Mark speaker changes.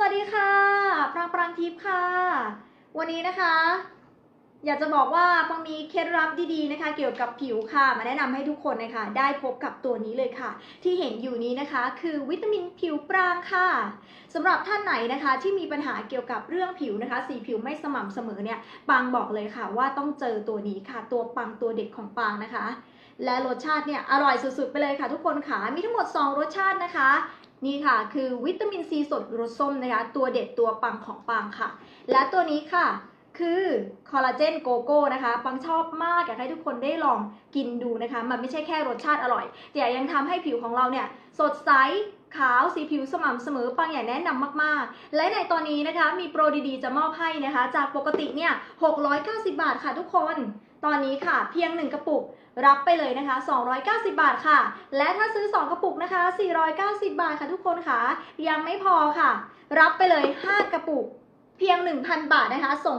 Speaker 1: วัสดีค่ะ ปรางปรางทิพย์ค่ะ วันนี้นะคะ อยากจะบอกว่าปังมีเคล็ดลับดีๆนะคะ เกี่ยวกับผิวค่ะ มาแนะนำให้ทุกคนนะคะ ได้พบกับตัวนี้เลยค่ะ ที่เห็นอยู่นี้นะคะ คือวิตามินผิวปรางค่ะสำหรับท่านไหนนะคะ ที่มีปัญหาเกี่ยวกับเรื่องผิวนะคะ สีผิวไม่สม่ำเสมอเนี่ยปางบอกเลยค่ะ ว่าต้องเจอตัวนี้ค่ะ ตัวปังตัวเด็ดของปางนะคะ และรสชาติเนี่ยอร่อยสุดๆไปเลยค่ะ ทุกคนค่ะมีทั้งหมด 2 รสชาตินะคะ นี่ค่ะ คือวิตามินซีสดรสส้มนะคะ ตัวเด็ดตัวปังของปังค่ะ และตัวนี้ค่ะ คือคอลลาเจนโกโก้นะคะปังชอบมากอยากให้ทุกคนได้ลองกินดูนะคะ มันไม่ใช่แค่รสชาติอร่อย แต่ยังทำให้ผิวของเราเนี่ยสดใสขาวสีผิวสม่ำเสมอปังอยากแนะนำมากๆ และในตอนนี้นะคะมีโปรดีๆ จะมอบให้นะคะ จากปกติเนี่ย 690 บาทค่ะทุกคน ตอนนี้ค่ะ เพียง 1 กระปุกรับไปเลยนะคะ 290 บาทค่ะ และถ้าซื้อ 2 กระปุกนะคะ 490 บาทค่ะทุกคนค่ะ ยังไม่พอค่ะ รับไปเลย 5 กระปุก เพียง 1,000 บาทนะคะ ส่ง